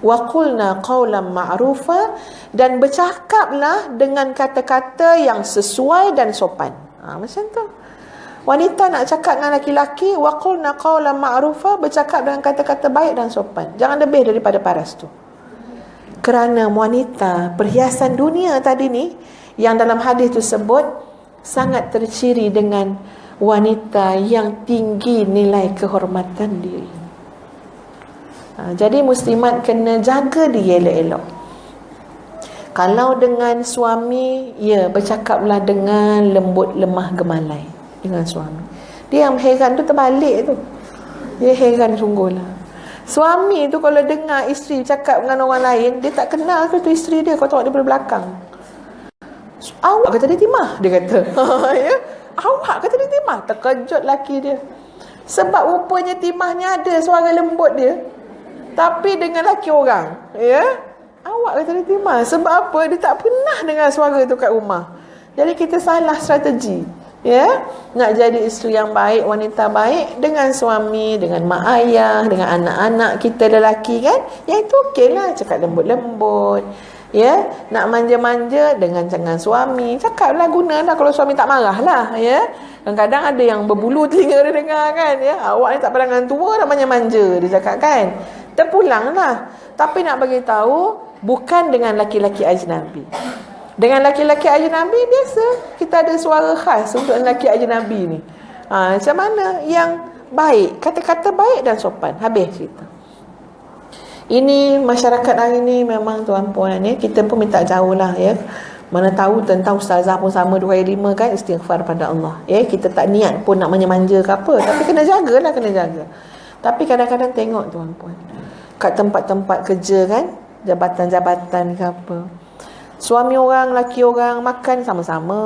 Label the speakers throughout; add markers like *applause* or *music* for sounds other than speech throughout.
Speaker 1: wa qulna qawlan ma'rufa dan bercakaplah dengan kata-kata yang sesuai dan sopan. Ha, macam tu. Wanita nak cakap dengan laki-laki wa qulna qawlan ma'rufa bercakap dengan kata-kata baik dan sopan. Jangan lebih daripada paras tu. Kerana wanita perhiasan dunia tadi ni yang dalam hadis tu sebut sangat terciri dengan wanita yang tinggi nilai kehormatan diri. Ha, jadi muslimat kena jaga dia elok-elok. Kalau dengan suami, ya bercakaplah dengan lembut lemah gemalai dengan suami. Dia yang heran tu terbalik tu. Dia heran sungguhlah. Suami tu kalau dengar isteri cakap dengan orang lain, dia tak kenal ke tu isteri dia kau tengok dia belakang. Awak kata dia timah, dia kata. *laughs* ya? Awak kata dia timah. Terkejut laki dia. Sebab rupanya timahnya ada suara lembut dia. Tapi dengan laki orang. Ya? Awak kata dia timah. Sebab apa? Dia tak pernah dengar suara tu kat rumah. Jadi kita salah strategi. Ya? Nak jadi isteri yang baik, wanita baik dengan suami, dengan mak ayah, dengan anak-anak kita lelaki kan? Ya itu okeylah. Cakap lembut-lembut ya nak manja-manja dengan jangan suami cakaplah gunalah kalau suami tak marah lah ya kadang-kadang ada yang berbulu telinga dia dengar kan ya awak ni tak perangan tua nak manja-manja dia cakap kan terpulanglah. Tapi nak bagi tahu bukan dengan laki-laki ajnabi dengan laki-laki ajnabi biasa. Kita ada suara khas untuk lelaki ajnabi ni. Ha, macam mana? Yang baik. Kata-kata baik dan sopan. Habis cerita. Ini masyarakat hari ini memang tuan puan ya kita pun minta jauh lah ya. Mana tahu tentang ustazah pun sama dua hari lima kan istighfar pada Allah. Ya kita tak niat pun nak manja-manja ke apa. Tapi kena jagalah kena jaga tapi kadang-kadang tengok tuan puan kat tempat-tempat kerja kan jabatan-jabatan ke apa. Suami orang laki orang makan sama-sama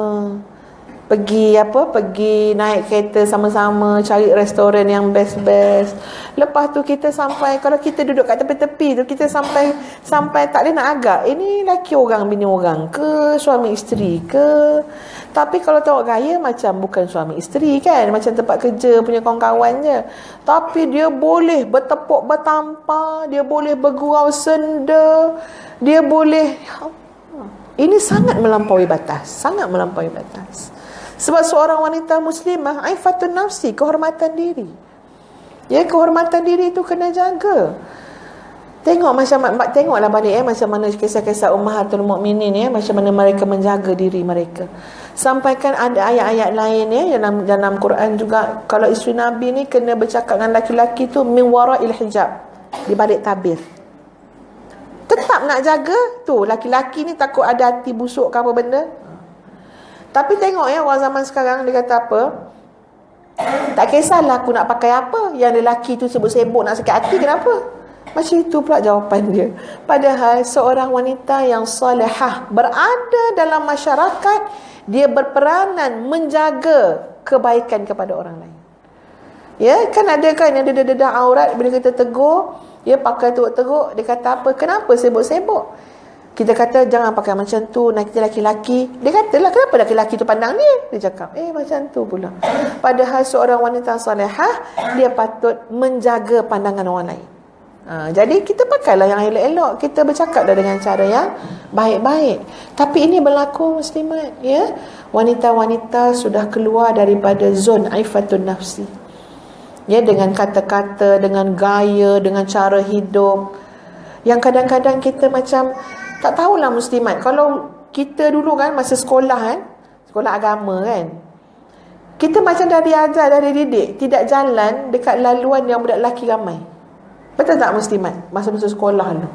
Speaker 1: pergi apa pergi naik kereta sama-sama cari restoran yang best-best. Lepas tu kita sampai kalau kita duduk kat tepi-tepi tu kita sampai sampai tak boleh nak agak. Ini laki orang bini orang ke suami isteri ke? Tapi kalau tengok gaya macam bukan suami isteri kan macam tempat kerja punya kawan-kawan je. Tapi dia boleh bertepuk bertampar dia boleh bergurau senda dia boleh ini sangat melampaui batas sangat melampaui batas sebab seorang wanita muslimah aifatun nafsi, kehormatan diri. Ya, kehormatan diri itu kena jaga. Tengok macam tengoklah balik eh macam mana kisah-kisah ummahatul mukminin ya, macam mana mereka menjaga diri mereka. Sampaikan ada ayat-ayat lain ya dalam dalam Quran juga kalau isteri Nabi ni kena bercakap dengan laki-laki tu min wara'il hijab di balik tabir. Tetap nak jaga tu laki-laki ni takut ada hati busuk ke apa benda. Tapi tengok ya orang zaman sekarang dia kata apa? Tak kisahlah aku nak pakai apa. Yang lelaki tu sebut-sebut nak sakit hati kenapa? Macam itu pula jawapan dia. Padahal seorang wanita yang salihah berada dalam masyarakat, dia berperanan menjaga kebaikan kepada orang lain. Ya, kan ada kan yang dedah-dedah aurat bila kita tegur, ya pakai teruk-teruk, dia kata apa? Kenapa sibuk-sibuk? Kita kata jangan pakai macam tu kita laki-laki dia kata lah kenapa laki-laki tu pandang dia dia cakap eh macam tu pula. Padahal seorang wanita salihah dia patut menjaga pandangan orang lain. Ha, jadi kita pakailah yang elok-elok. Kita bercakap dah dengan cara yang baik-baik. Tapi ini berlaku muslimat ya? Wanita-wanita sudah keluar daripada zon aifatun nafsi. Ya dengan kata-kata dengan gaya dengan cara hidup. Yang kadang-kadang kita macam tak tahulah muslimat. Kalau kita dulu kan masa sekolah kan, sekolah agama kan. Kita macam dah diajar, dah dididik. Tidak jalan dekat laluan yang budak lelaki ramai. Betul tak muslimat? Masa-masa sekolah tu.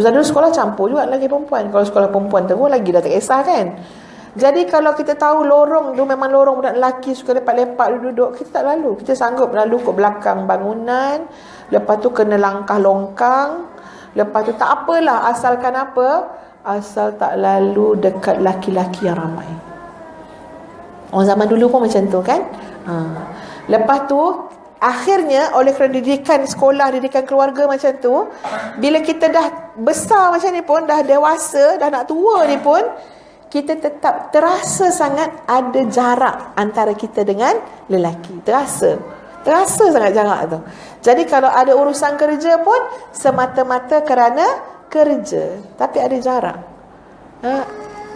Speaker 1: Masa dulu sekolah campur juga lelaki perempuan. Kalau sekolah perempuan terus lagi dah tak kisah kan. Jadi kalau kita tahu lorong tu memang lorong budak lelaki suka lepak-lepak duduk, kita tak lalu. Kita sanggup lalu ke belakang bangunan. Lepas tu kena langkah longkang. Lepas tu tak apalah asalkan apa? Asal tak lalu dekat laki-laki yang ramai. Orang zaman dulu pun macam tu kan? Ha. Lepas tu akhirnya oleh kerana didikan sekolah, didikan keluarga macam tu, bila kita dah besar macam ni pun, dah dewasa, dah nak tua ni pun, kita tetap terasa sangat ada jarak antara kita dengan lelaki. Terasa. Terasa sangat jarak tu. Jadi kalau ada urusan kerja pun semata-mata kerana kerja. Tapi ada jarak. Ha?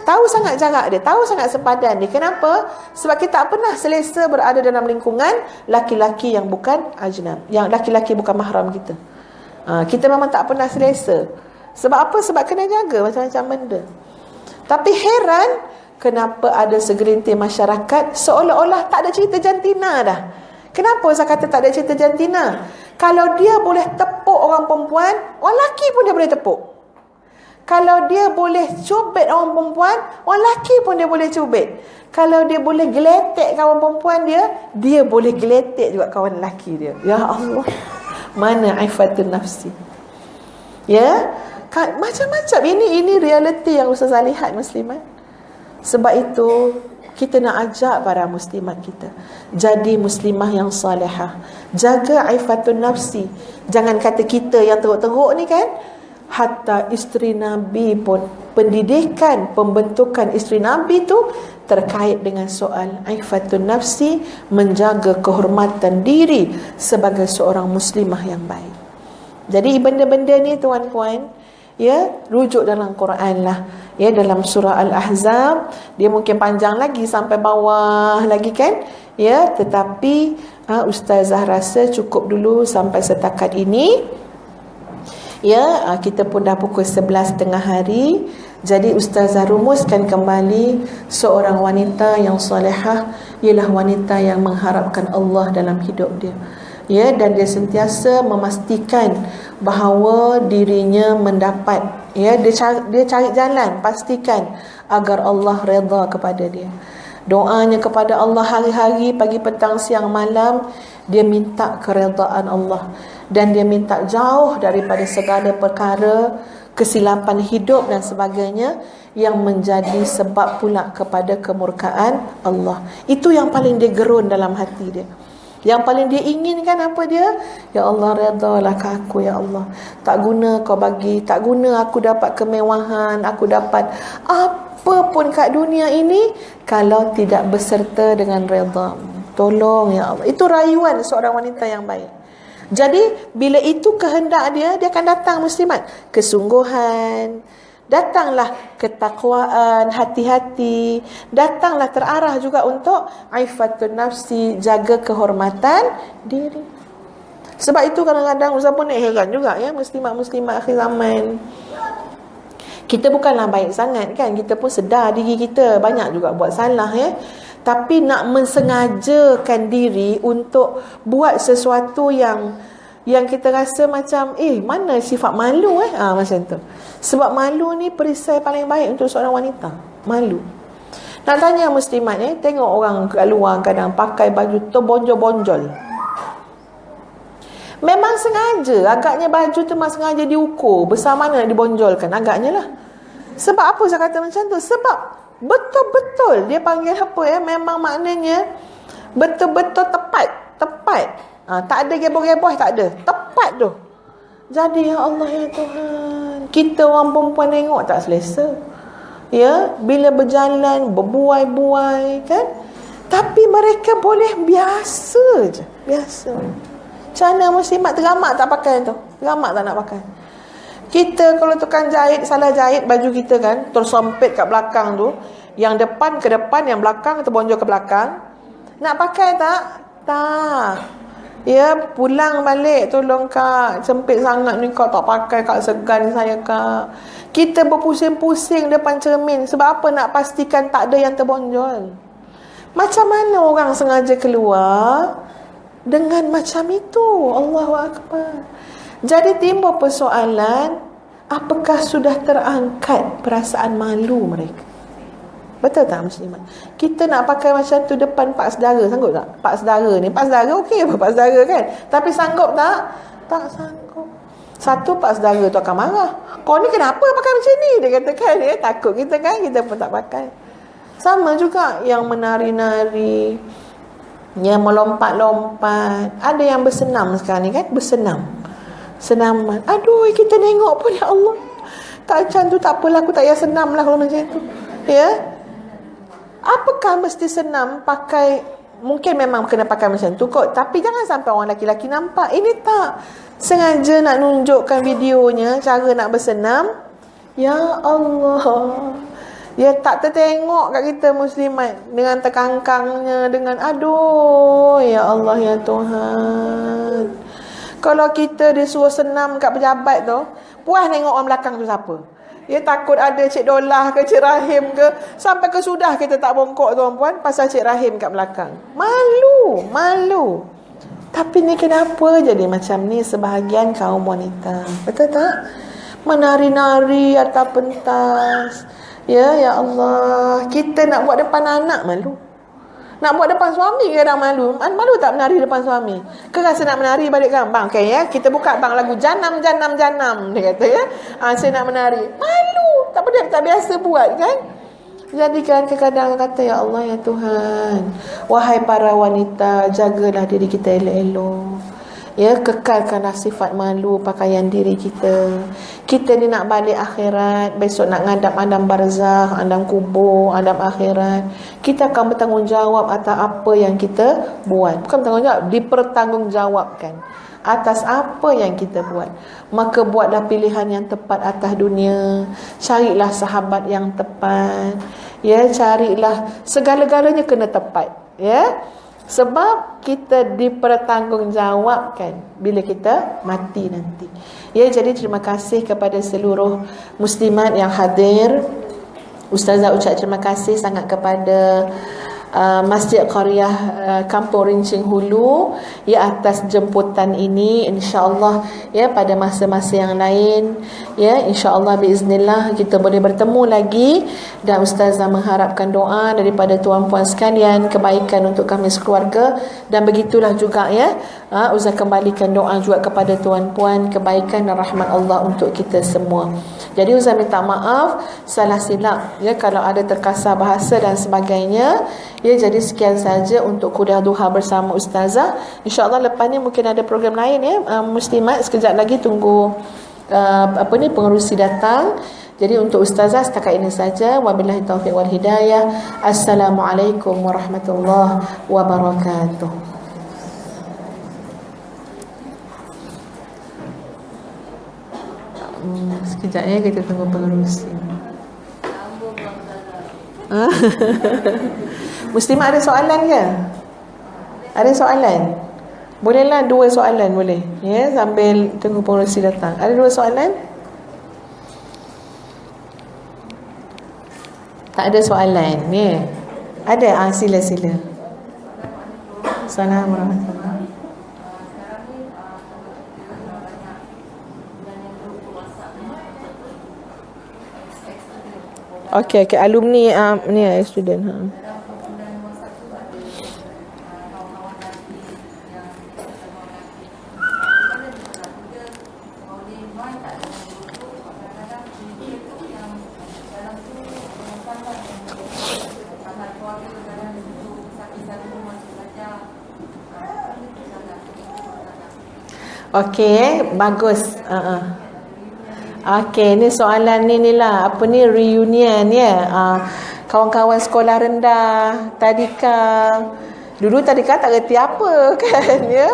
Speaker 1: Tahu sangat jarak dia, tahu sangat sepadan dia. Kenapa? Sebab kita tak pernah selesa berada dalam lingkungan laki-laki yang bukan ajnab. Yang laki-laki bukan mahram kita. Ha, kita memang tak pernah selesa. Sebab apa? Sebab kena jaga macam-macam benda. Tapi heran kenapa ada segelintir masyarakat seolah-olah tak ada cerita jantina dah. Kenapa saya kata tak ada cerita jantina? Kalau dia boleh tepuk orang perempuan, orang lelaki pun dia boleh tepuk. Kalau dia boleh cubit orang perempuan, orang lelaki pun dia boleh cubit. Kalau dia boleh geletek kawan perempuan dia, dia boleh geletek juga kawan lelaki dia. Ya Allah. Mana aifatun nafsi? Ya? Macam-macam. Ini ini realiti yang Ustazah lihat muslimat. Sebab itu, kita nak ajak para muslimat kita. Jadi muslimah yang salihah. Jaga aifatun nafsi. Jangan kata kita yang teruk-teruk ni kan hatta isteri Nabi pun pendidikan pembentukan isteri Nabi tu terkait dengan soal aifatun nafsi menjaga kehormatan diri sebagai seorang muslimah yang baik. Jadi benda-benda ni tuan-puan ya rujuk dalam Quran lah. Ya dalam surah Al-Ahzab. Dia mungkin panjang lagi sampai bawah lagi kan? Ya tetapi uh, ustazah rasa cukup dulu sampai setakat ini. Ya, ah, kita pun dah pukul 11 tengah hari. Jadi Ustazah rumuskan kembali seorang wanita yang solehah. Ialah wanita yang mengharapkan Allah dalam hidup dia. Ya, dan dia sentiasa memastikan bahawa dirinya mendapat ya dia cari, dia cari jalan pastikan agar Allah redha kepada dia. Doanya kepada Allah hari-hari pagi petang siang malam dia minta keredaan Allah dan dia minta jauh daripada segala perkara kesilapan hidup dan sebagainya yang menjadi sebab pula kepada kemurkaan Allah. Itu yang paling dia gerun dalam hati dia. Yang paling dia inginkan apa dia? Ya Allah redalah ke aku ya Allah. Tak guna kau bagi, tak guna aku dapat kemewahan, aku dapat apa pun kat dunia ini kalau tidak berserta dengan redha. Tolong ya Allah. Itu rayuan seorang wanita yang baik. Jadi bila itu kehendak dia dia akan datang muslimat kesungguhan datanglah ketakwaan hati-hati. Datanglah terarah juga untuk aifatun nafsi jaga kehormatan diri. Sebab itu kadang-kadang Ustaz pun heran juga ya muslimat-muslimat akhir zaman. Kita bukanlah baik sangat kan? Kita pun sedar diri kita. Banyak juga buat salah ya. Tapi nak mensengajakan diri untuk buat sesuatu yang yang kita rasa macam eh mana sifat malu eh? Ha, macam tu. Sebab malu ni perisai paling baik untuk seorang wanita. Malu. Nak tanya muslimat eh tengok orang kat luar kadang pakai baju terbonjol-bonjol. Memang sengaja agaknya baju tu memang sengaja diukur besar mana nak dibonjolkan. Agaknya lah. Sebab apa saya kata macam tu? Sebab Betul-betul dia panggil apa ya? Memang maknanya betul-betul tepat. Ha, tak ada geboh-geboh tak ada. Tepat tu. Jadi ya Allah ya Tuhan, kita orang perempuan tengok tak selesa. Ya, bila berjalan berbuai-buai kan? Tapi mereka boleh biasa je, biasa. Cana muslimat teramak tak pakai tu. Teramak tak nak pakai. Kita kalau tukang jahit salah jahit baju kita kan, tersempit kat belakang tu, yang depan ke depan, yang belakang terbonjol ke belakang. Nak pakai tak? Tak. Ya, pulang balik tolong kak. Sempit sangat ni kak tak pakai kak segan saya kak. Kita berpusing-pusing depan cermin sebab apa nak pastikan tak ada yang terbonjol. Macam mana orang sengaja keluar dengan macam itu? Allahu akbar. Jadi timbul persoalan apakah sudah terangkat perasaan malu mereka? Betul tak muslimat? Kita nak pakai macam tu depan pak saudara, sanggup tak? Pak saudara ni, pak saudara okey apa pak saudara kan? Tapi sanggup tak? Tak sanggup. Satu pak saudara tu akan marah. Kau ni kenapa pakai macam ni? Dia kata kan, dia takut kita kan, kita pun tak pakai. Sama juga yang menari-nari, yang melompat-lompat. Ada yang bersenam sekarang ni kan, bersenam senaman. Aduh, kita tengok pun ya Allah. Tak macam tu tak apalah aku tak payah senam lah kalau macam tu. Ya. Apakah mesti senam pakai mungkin memang kena pakai macam tu kot tapi jangan sampai orang lelaki-lelaki nampak ini tak sengaja nak nunjukkan videonya cara nak bersenam ya Allah dia tak tertengok kat kita muslimat dengan terkangkangnya dengan aduh ya Allah ya Tuhan. Kalau kita disuruh senam kat pejabat tu, puas tengok orang belakang tu siapa. Dia takut ada Cik Dolah ke Cik Rahim ke Sampai ke sudah kita tak bongkok tuan-puan Pasal Cik Rahim kat belakang Malu Malu Tapi ni kenapa jadi macam ni Sebahagian kaum wanita Betul tak? Menari-nari atas pentas Ya, ya Allah. Kita nak buat depan anak malu. Nak buat depan suami kadang malu. Malu tak menari depan suami? Ke rasa nak menari balik kan? Bang, okay, ya. Kita buka bang lagu Janam, Janam, Janam. Dia kata ya. Ha, saya nak menari. Malu. Tak boleh, tak biasa buat kan? Jadi kan kadang kata Ya Allah ya Tuhan Wahai para wanita Jagalah diri kita elok-elok ya kekalkanlah sifat malu pakaian diri kita. Kita ni nak balik akhirat besok nak ngadap adam barzah adam kubur adam akhirat. Kita akan bertanggungjawab atas apa yang kita buat. Bukan bertanggungjawab dipertanggungjawabkan atas apa yang kita buat. Maka buatlah pilihan yang tepat atas dunia. Carilah sahabat yang tepat. Ya carilah segala-galanya kena tepat. Ya sebab kita dipertanggungjawabkan bila kita mati nanti. Ya, jadi terima kasih kepada seluruh muslimat yang hadir. Ustazah ucap terima kasih sangat kepada Uh, Masjid Qaryah uh, Kampung Rincing Hulu ya atas jemputan ini insyaallah ya pada masa-masa yang lain ya insyaallah biiznillah kita boleh bertemu lagi dan ustazah mengharapkan doa daripada tuan-puan sekalian kebaikan untuk kami sekeluarga dan begitulah juga ya uh, ustazah kembalikan doa juga kepada tuan-puan kebaikan dan rahmat Allah untuk kita semua jadi Ustaz minta maaf salah silap ya kalau ada terkasar bahasa dan sebagainya. Ya jadi sekian saja untuk kuliah duha bersama ustazah. Insya-Allah lepas ni mungkin ada program lain ya. Um, muslimat sekejap lagi tunggu uh, apa ni pengerusi datang. Jadi untuk ustazah setakat ini saja. Wabillahi taufiq wal hidayah. Assalamualaikum warahmatullahi wabarakatuh. Hmm, sekejap ya kita tunggu pengerusi. *laughs* Muslimah ada soalan ke? Ada soalan? Bolehlah dua soalan boleh. Ya, sambil tunggu pengerusi datang. Ada dua soalan? Tak ada soalan, ya. Ada, ah sila sila. Assalamualaikum. Okey, okey. Alumni um, ni uh, student. Ha. Okey, bagus. Uh-uh. Okey, ni soalan ni ni lah. Apa ni reunion ya? Uh, kawan-kawan sekolah rendah, tadika. Dulu tadika tak reti apa *laughs* kan ya?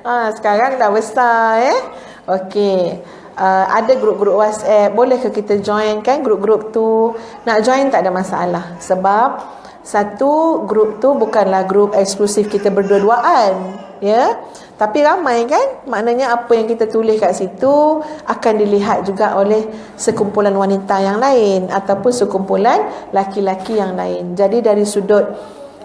Speaker 1: Uh, sekarang dah besar eh. Okey. Uh, ada grup-grup WhatsApp, boleh ke kita join kan grup-grup tu? Nak join tak ada masalah. Sebab satu grup tu bukanlah grup eksklusif kita berdua-duaan, ya. Tapi ramai kan? Maknanya apa yang kita tulis kat situ akan dilihat juga oleh sekumpulan wanita yang lain ataupun sekumpulan laki-laki yang lain. Jadi dari sudut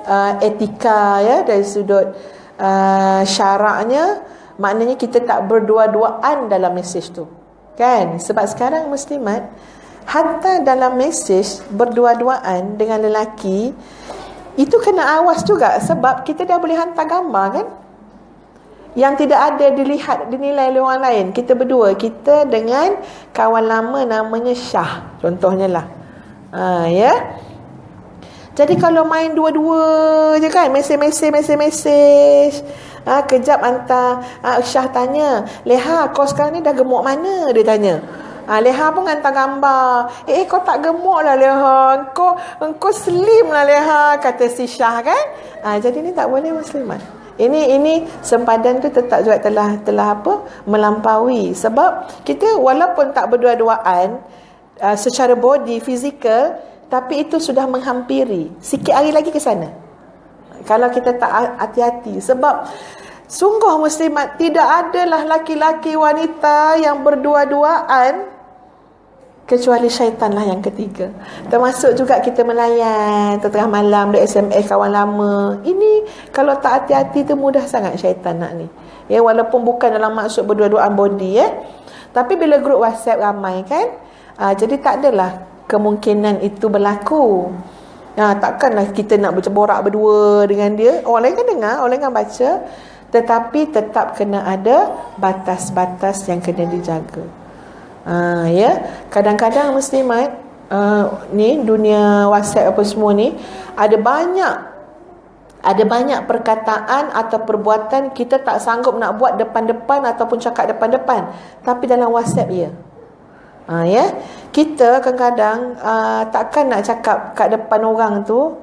Speaker 1: uh, etika ya, dari sudut uh, syaraknya maknanya kita tak berdua-duaan dalam mesej tu. Kan? Sebab sekarang muslimat hatta dalam mesej berdua-duaan dengan lelaki itu kena awas juga sebab kita dah boleh hantar gambar kan? Yang tidak ada dilihat dinilai oleh orang lain kita berdua kita dengan kawan lama namanya Syah contohnya lah ha, ya jadi kalau main dua-dua je kan mesej-mesej mesej-mesej ha, kejap hantar ha, Syah tanya Leha kau sekarang ni dah gemuk mana dia tanya Ha, Leha pun hantar gambar. Eh, eh kau tak gemuk lah Leha. Kau, kau slim lah Leha. Kata si Syah kan. Ha, jadi ni tak boleh muslimat. Ini ini sempadan tu tetap juga telah telah apa melampaui. Sebab kita walaupun tak berdua-duaan uh, secara body fizikal tapi itu sudah menghampiri. Sikit hari lagi ke sana. Kalau kita tak hati-hati. Sebab Sungguh muslimat tidak adalah laki-laki wanita yang berdua-duaan kecuali syaitanlah yang ketiga. Termasuk juga kita melayan tengah malam di SMS kawan lama. Ini kalau tak hati-hati tu mudah sangat syaitan nak ni. Ya walaupun bukan dalam maksud berdua-duaan body ya. Tapi bila grup WhatsApp ramai kan, aa, ah, jadi tak adalah kemungkinan itu berlaku. Ha, takkanlah kita nak berceborak berdua dengan dia. Orang lain kan dengar, orang lain kan baca tetapi tetap kena ada batas-batas yang kena dijaga. Uh, ya, kadang-kadang muslimat uh, ni dunia WhatsApp apa semua ni ada banyak ada banyak perkataan atau perbuatan kita tak sanggup nak buat depan-depan ataupun cakap depan-depan. Tapi dalam WhatsApp ya. Ha, ya. Kita kadang-kadang uh, takkan nak cakap kat depan orang tu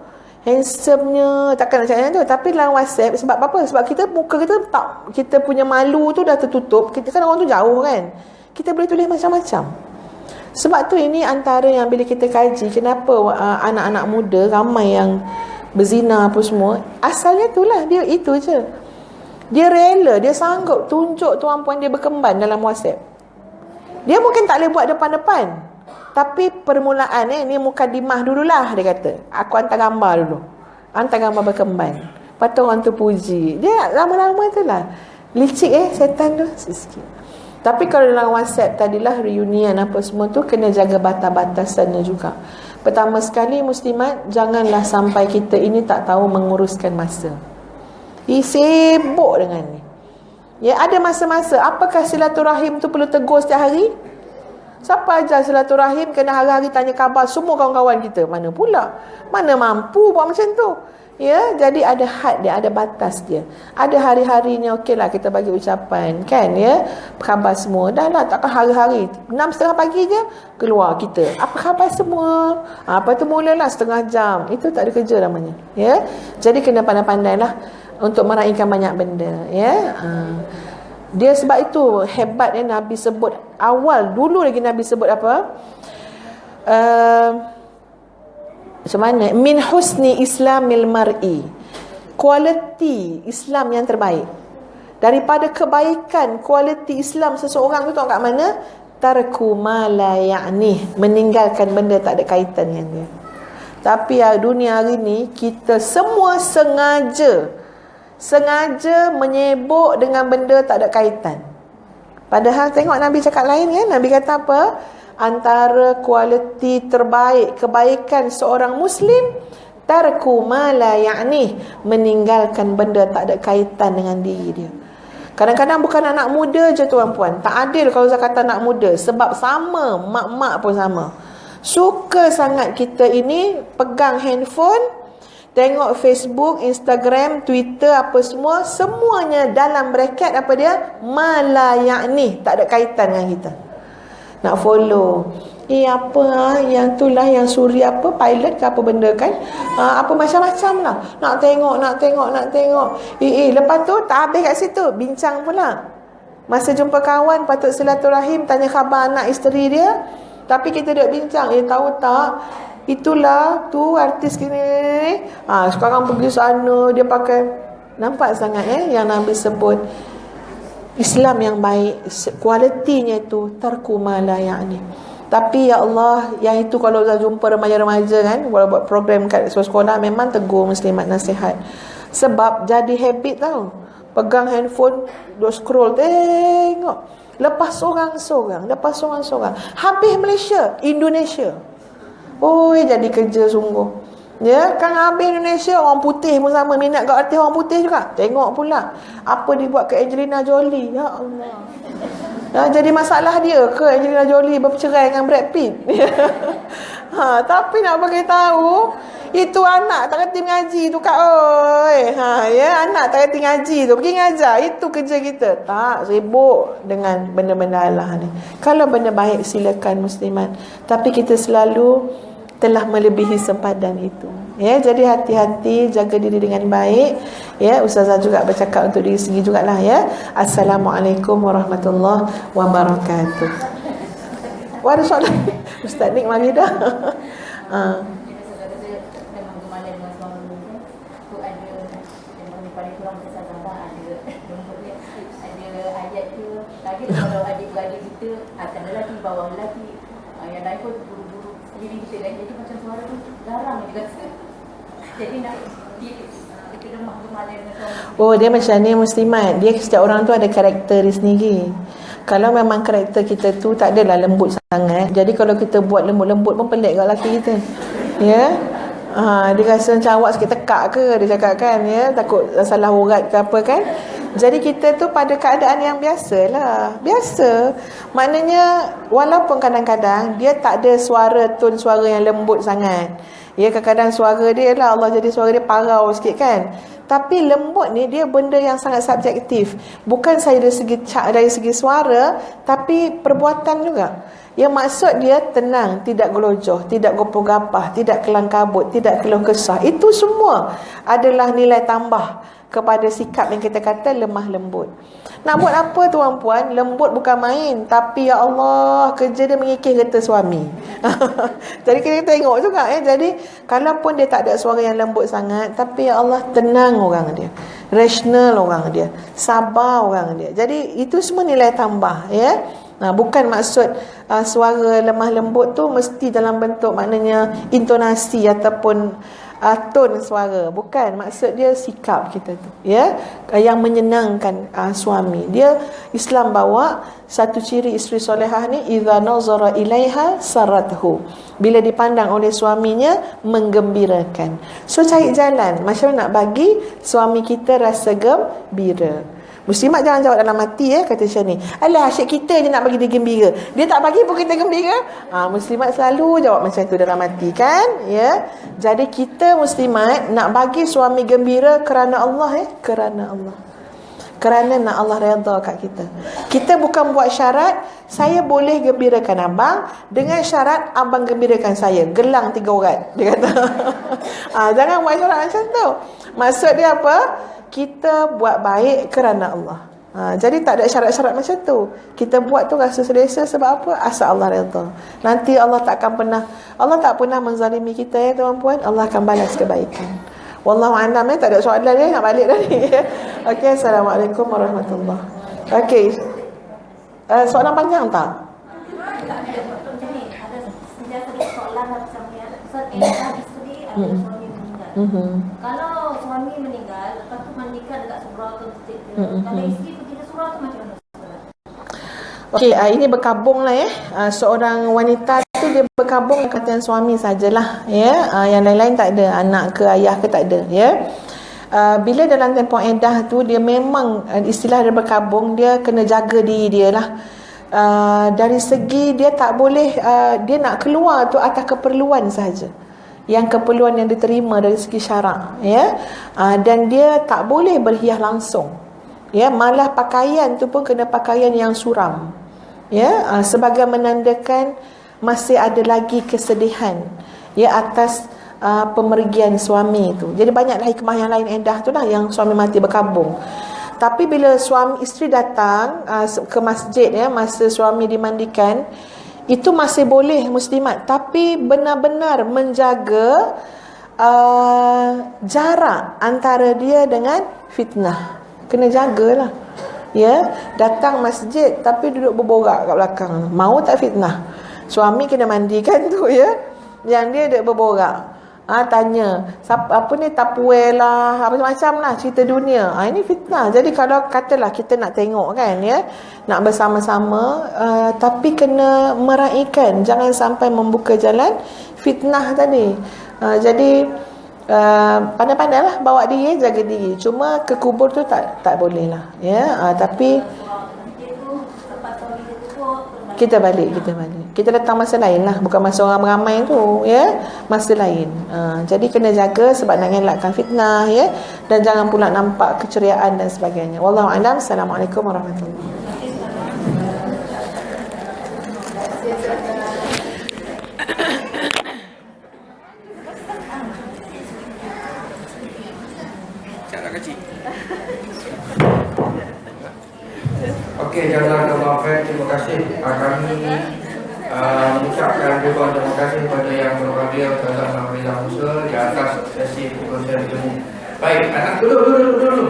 Speaker 1: handsomenya takkan nak cakap tu. Tapi dalam whatsapp sebab apa? Sebab kita muka kita tak kita punya malu tu dah tertutup. Kita kan orang tu jauh kan kita boleh tulis macam-macam sebab tu ini antara yang bila kita kaji kenapa uh, anak-anak muda ramai yang berzina apa semua asalnya itulah dia itu je dia rela dia sanggup tunjuk tuan puan dia berkemban dalam whatsapp dia mungkin tak boleh buat depan-depan tapi permulaan eh, ni mukadimah dululah dia kata. Aku hantar gambar dulu. Hantar gambar berkembang. Lepas tu orang tu puji. Dia lama-lama tu lah. Licik eh setan tu. Sikit. Tapi kalau dalam WhatsApp tadilah reunion apa semua tu kena jaga batas-batasannya juga. Pertama sekali muslimat janganlah sampai kita ini tak tahu menguruskan masa. Ih sibuk dengan ni. Ya ada masa-masa apakah silaturahim tu perlu tegur setiap hari? Siapa ajar silaturahim kena hari-hari tanya khabar semua kawan-kawan kita. Mana pula? Mana mampu buat macam tu? Ya, jadi ada had dia, ada batas dia. Ada hari-harinya okeylah kita bagi ucapan, kan ya? Khabar semua. Dah lah takkan hari-hari. enam setengah pagi je keluar kita. Apa khabar semua? Ha, apa tu mulalah setengah jam. Itu tak ada kerja namanya. Ya. Jadi kena pandai-pandailah untuk meraihkan banyak benda, ya. Ha. Dia sebab itu hebat ya Nabi sebut awal dulu lagi Nabi sebut apa? Uh, macam mana? Min husni islamil mar'i. Kualiti Islam yang terbaik. Daripada kebaikan kualiti Islam seseorang tu kat mana? Tarku ma la. Meninggalkan benda tak ada kaitan dengan dia. Tapi dunia hari ni kita semua sengaja sengaja menyebuk dengan benda tak ada kaitan. Padahal tengok Nabi cakap lain kan? Nabi kata apa? Antara kualiti terbaik kebaikan seorang Muslim tarku mala yakni meninggalkan benda tak ada kaitan dengan diri dia. Kadang-kadang bukan anak muda je tuan-puan. Tak adil kalau saya kata anak muda. Sebab sama, mak-mak pun sama. Suka sangat kita ini pegang handphone, Tengok Facebook, Instagram, Twitter apa semua Semuanya dalam bracket apa dia Malayak ni Tak ada kaitan dengan kita Nak follow. Eh apa ha? Yang tu lah yang suri apa Pilot ke apa benda kan? Ha, Apa macam-macam lah. Nak tengok, nak tengok, nak tengok. Eh, eh lepas tu tak habis kat situ. Bincang pula. Masa jumpa kawan patut silaturahim Tanya khabar anak isteri dia. Tapi kita duduk bincang. Eh tahu tak? Itulah tu artis kini. Ha, sekarang pergi sana dia pakai nampak sangat eh yang Nabi sebut Islam yang baik kualitinya itu tarku yang ni. Tapi ya Allah yang itu kalau dah jumpa remaja-remaja kan kalau buat program kat sekolah memang tegur muslimat nasihat. Sebab jadi habit tau. Pegang handphone, duk scroll tengok. Lepas seorang-seorang, lepas seorang-seorang. Habis Malaysia, Indonesia. Oi jadi kerja sungguh. Ya, kan habis Indonesia orang putih pun sama minat kat artis orang putih juga. Tengok pula apa dibuat ke Angelina Jolie. Ya Allah. Ya, jadi masalah dia ke Angelina Jolie bercerai dengan Brad Pitt? *laughs* Ha, tapi nak bagi tahu itu anak tak kerti mengaji tu kak oi. Ha ya anak tak kerti ngaji tu pergi ngajar itu kerja kita. Tak sibuk dengan benda-benda Allah ni. Kalau benda baik silakan muslimat. Tapi kita selalu telah melebihi sempadan itu. Ya, jadi hati-hati jaga diri dengan baik. Ya, ustazah juga bercakap untuk diri sendiri jugalah ya. Assalamualaikum warahmatullahi wabarakatuh. Wah, ada soalan. Ustaz Nik mari dah. *laughs* ha.
Speaker 2: kalau adik-beradik kita atas lelaki, bawah lelaki yang lain pun diri kita kan jadi macam suara tu garang je rasa jadi nak
Speaker 1: Oh dia macam ni muslimat. Dia setiap orang tu ada karakter dia sendiri. Kalau memang karakter kita tu Tak adalah lembut sangat Jadi kalau kita buat lembut-lembut pun pelik kat lelaki kita. Ya? Yeah? Ha, dia rasa macam awak sikit tekak ke Dia cakap kan ya? Takut salah urat ke apa kan Jadi kita tu pada keadaan yang biasa lah Biasa Maknanya Walaupun kadang-kadang Dia tak ada suara Tun suara yang lembut sangat Ya kadang-kadang suara dia lah Allah jadi suara dia parau sikit kan tapi lembut ni dia benda yang sangat subjektif. Bukan saya dari segi dari segi suara tapi perbuatan juga. Yang maksud dia tenang, tidak gelojoh, tidak gopoh gapah, tidak kelang kabut, tidak keluh kesah. Itu semua adalah nilai tambah kepada sikap yang kita kata lemah lembut. Nak buat apa tuan-puan? Lembut bukan main. Tapi ya Allah, kerja dia mengikir kata suami. *laughs* Jadi kita tengok juga. Eh. Jadi, kalaupun dia tak ada suara yang lembut sangat. Tapi ya Allah, tenang orang dia. Rational orang dia. Sabar orang dia. Jadi, itu semua nilai tambah. ya. Nah, bukan maksud uh, suara lemah lembut tu mesti dalam bentuk maknanya intonasi ataupun uh, tone suara. Bukan maksud dia sikap kita tu ya? Uh, yang menyenangkan uh, suami. Dia Islam bawa satu ciri isteri solehah ni idza nazara ilaiha sarathu bila dipandang oleh suaminya menggembirakan. So cari jalan. Macam nak bagi suami kita rasa gembira Muslimat jangan jawab dalam mati ya kata macam ni. Alah asyik kita je nak bagi dia gembira. Dia tak bagi pun kita gembira. Ha, muslimat selalu jawab macam tu dalam mati kan? Ya. Jadi kita muslimat nak bagi suami gembira kerana Allah ya, kerana Allah. Kerana nak Allah redha kat kita. Kita bukan buat syarat saya boleh gembirakan abang dengan syarat abang gembirakan saya. Gelang tiga orang. Dia kata. *laughs* ha, jangan buat syarat macam tu. Maksud dia apa? Kita buat baik kerana Allah. Ha, jadi tak ada syarat-syarat macam tu. Kita buat tu rasa selesa sebab apa? Asal Allah redha. Nanti Allah tak akan pernah Allah tak pernah menzalimi kita ya tuan-puan. Allah akan balas kebaikan. Wallahu a'lam ya. Tak ada soalan ya nak balik dah ni. *laughs* Okey, assalamualaikum warahmatullahi. Okey. Uh, soalan panjang tak?
Speaker 2: Mm-hmm. Kalau suami meninggal, lepas tu mandikan dekat surau tu mm-hmm. Kalau isteri pergi ke surau tu macam mana?
Speaker 1: Okey, uh, ini berkabung lah ya. Uh, seorang wanita tu dia berkabung dengan suami sajalah ya. Uh, yang lain-lain tak ada, anak ke ayah ke tak ada ya. Uh, bila dalam tempoh edah tu dia memang uh, istilah dia berkabung, dia kena jaga diri dia lah. Uh, dari segi dia tak boleh uh, dia nak keluar tu atas keperluan saja yang keperluan yang diterima dari segi syarak ya. Uh, dan dia tak boleh berhias langsung ya. Malah pakaian tu pun kena pakaian yang suram ya. Uh, sebagai menandakan masih ada lagi kesedihan ya atas uh, pemergian suami itu jadi banyaklah hikmah yang lain endah tu lah yang suami mati berkabung. Tapi bila suami isteri datang uh, ke masjid ya masa suami dimandikan itu masih boleh muslimat. Tapi benar-benar menjaga uh, jarak antara dia dengan fitnah. Kena jagalah. Ya datang masjid tapi duduk berborak kat belakang. Mau tak fitnah? Suami kena mandikan tu ya. Yang dia duduk berborak ha, tanya apa ni tapuel lah apa macam lah cerita dunia. Ha, ini fitnah. Jadi kalau katalah kita nak tengok kan ya, nak bersama-sama uh, tapi kena meraihkan jangan sampai membuka jalan fitnah tadi. Uh, jadi uh, pandai-pandailah bawa diri jaga diri. Cuma ke kubur tu tak tak boleh lah ya. Uh, tapi kita balik kita balik. Kita datang masa lain lah bukan masa orang ramai tu ya. Masa lain. Ha, jadi kena jaga sebab nak elakkan fitnah ya. Dan jangan pula nampak keceriaan dan sebagainya. Wallahu alam. Assalamualaikum warahmatullahi
Speaker 3: Cara kecil.
Speaker 4: Okey, jazakallah khair. Terima kasih. Uh, kami uh, mengucapkan juga terima kasih kepada yang berbahagia Ustazah Mahmudillah Musa di atas sesi perkongsian ilmu. Baik, anak dulu, dulu, dulu, dulu.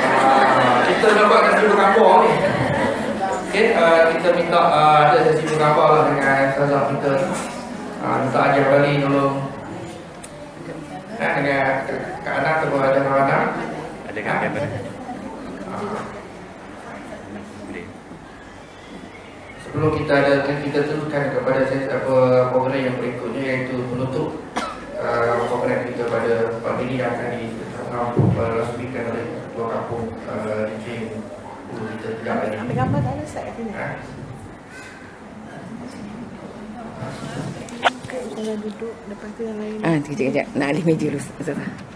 Speaker 4: Uh, kita dapat sesi berkampung ni. Okey, uh, kita minta uh, ada sesi berkampung Ustazah kita. Uh, minta ajar balik tolong. Eh, dengan Kak Anak atau ada anak.
Speaker 3: Ada kan kamera?
Speaker 4: Uh,
Speaker 3: Boleh.
Speaker 4: Sebelum kita ada kita teruskan kepada sesi apa program yang berikutnya iaitu menutup uh, program kita pada pagi ini yang akan dirasmikan oleh Ketua Kampung uh, DJ Ulu kita tidak lagi.
Speaker 1: gambar tak ada set
Speaker 4: Ha?
Speaker 1: Duduk tu yang lain
Speaker 5: Ah, kejap kejap. Nak alih meja dulu, Ustazah.